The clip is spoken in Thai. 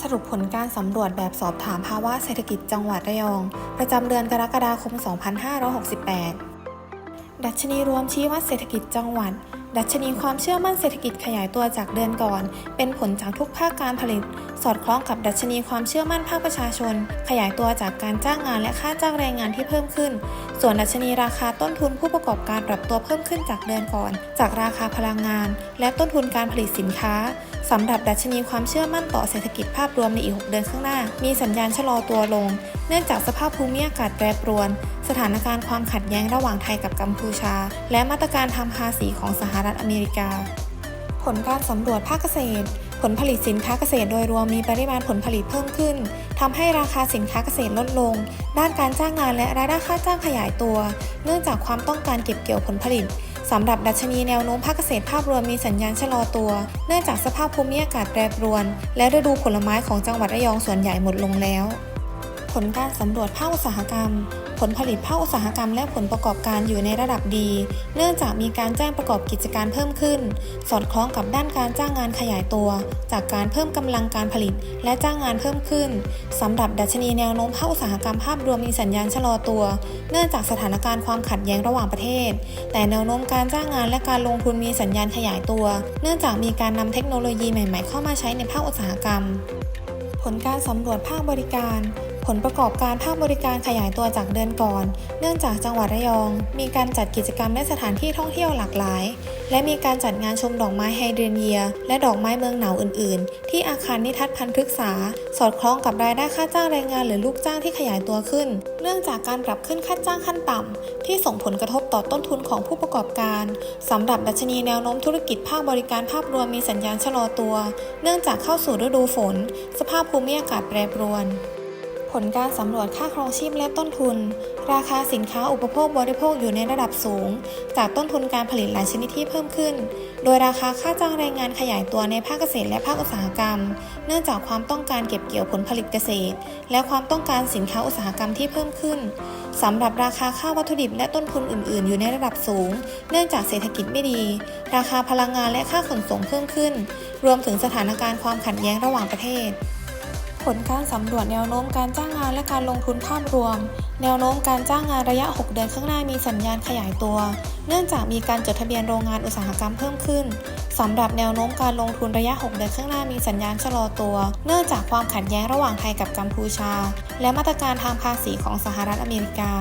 สรุปผลการสำรวจแบบสอบถามภาวะเศรษฐกิจจังหวัดระยอง ประจำเดือนกรกฎาคม 2568 ดัชนีรวมชี้วัดเศรษฐกิจจังหวัด ดัชนีความเชื่อมั่นเศรษฐกิจขยายตัวจากเดือนก่อน เป็นผลจากทุกภาคการผลิต สอดคล้องกับดัชนีความเชื่อมั่นภาคประชาชน ขยายตัวจากการจ้างงานและค่าจ้างแรงงานที่เพิ่มขึ้น ส่วนดัชนีราคาต้นทุนผู้ประกอบการปรับตัวเพิ่มขึ้นจากเดือนก่อน จากราคาพลังงาน และต้นทุนการผลิตสินค้าสำหรับดัชนีความเชื่อมั่นต่อเศรษฐกิจภาพรวมในอีก 6 เดือนข้างหน้า มีสัญญาณชะลอตัวลง เนื่องจากสภาพภูมิอากาศแปรปรวน สถานการณ์ความขัดแย้งระหว่างไทยกับกัมพูชา และมาตรการทำภาษีของสหรัฐอเมริกา ผลการสำรวจภาคเกษตร ผลผลิตสินค้าเกษตรโดยรวมมีปริมาณผลผลิตเพิ่มขึ้นทำให้ราคาสินค้าเกษตรลดลง ด้านการจ้างงานและรายได้ค่าจ้างขยายตัว เนื่องจากความต้องการเก็บเกี่ยวผลผลิตสำหรับดัชนีแนวโน้มภาคเกษตรภาพรวมมีสัญญาณชะลอตัว เนื่องจากสภาพภูมิอากาศแปรปรวน และฤดูผลไม้ของจังหวัดระยองส่วนใหญ่หมดลงแล้ว ผลการสำรวจภาคอุตสาหกรรม ผลผลิตภาคอุตสาหกรรม และผลประกอบการอยู่ในระดับดี เนื่องจากมีการแจ้งประกอบกิจการเพิ่มขึ้น สอดคล้องกับด้านการจ้างงานขยายตัว จากการเพิ่มกำลังการผลิตและจ้างงานเพิ่มขึ้นสำหรับดัชนีแนวโน้มภาคอุตสาหกรรมภาพรวมมีสัญญาณชะลอตัว เนื่องจากสถานการณ์ความขัดแย้งระหว่างประเทศ แต่แนวโน้มการจ้างงานและการลงทุนมีสัญญาณขยายตัว เนื่องจากมีการนำเทคโนโลยีใหม่ ๆ เข้ามาใช้ในภาคอุตสาหกรรม ผลการสำรวจภาคบริการ ผลประกอบการภาคบริการขยายตัวจากเดือนก่อน เนื่องจากจังหวัดระยอง มีการจัดกิจกรรมและสถานที่ท่องเที่ยวหลากหลาย และมีการจัดงานชมดอกไม้ไฮเดรเนีย และดอกไม้เมืองหนาวอื่น ๆ ที่อาคารนิทัศพันธุ์พฤกษา สอดคล้องกับรายได้ค่าจ้างแรงงานหรือลูกจ้างที่ขยายตัวขึ้น เนื่องจากการปรับขึ้นค่าจ้างขั้นต่ำที่ส่งผลกระทบต่อต้นทุนของผู้ประกอบการสำหรับดัชนีแนวโน้มธุรกิจภาคบริการภาพรวมมีสัญญาณชะลอตัว เนื่องจากเข้าสู่ฤดูฝน สภาพภูมิอากาศแปรปรวน ผลการสำรวจค่าครองชีพและต้นทุน ราคาสินค้าอุปโภคบริโภคอยู่ในระดับสูง จากต้นทุนการผลิตหลายชนิดที่เพิ่มขึ้น โดยราคาค่าจ้างแรงงานขยายตัวในภาคเกษตรและภาคอุตสาหกรรม เนื่องจากความต้องการเก็บเกี่ยวผลผลิตเกษตร และความต้องการสินค้าอุตสาหกรรมที่เพิ่มขึ้นสำหรับราคาค่าวัตถุดิบและต้นทุนอื่น ๆ อยู่ในระดับสูง เนื่องจากเศรษฐกิจไม่ดี ราคาพลังงานและค่าขนส่งเพิ่มขึ้น รวมถึงสถานการณ์ความขัดแย้งระหว่างประเทศ ผลการสำรวจแนวโน้มการจ้างงานและการลงทุนภาพรวม แนวโน้มการจ้างงานระยะ 6 เดือนข้างหน้ามีสัญญาณขยายตัว เนื่องจากมีการจดทะเบียนโรงงานอุตสาหกรรมเพิ่มขึ้นสำหรับแนวโน้มการลงทุนระยะ 6 เดือนข้างหน้ามีสัญญาณชะลอตัว เนื่องจากความขัดแย้งระหว่างไทยกับกัมพูชา และมาตรการทางภาษีของสหรัฐอเมริกา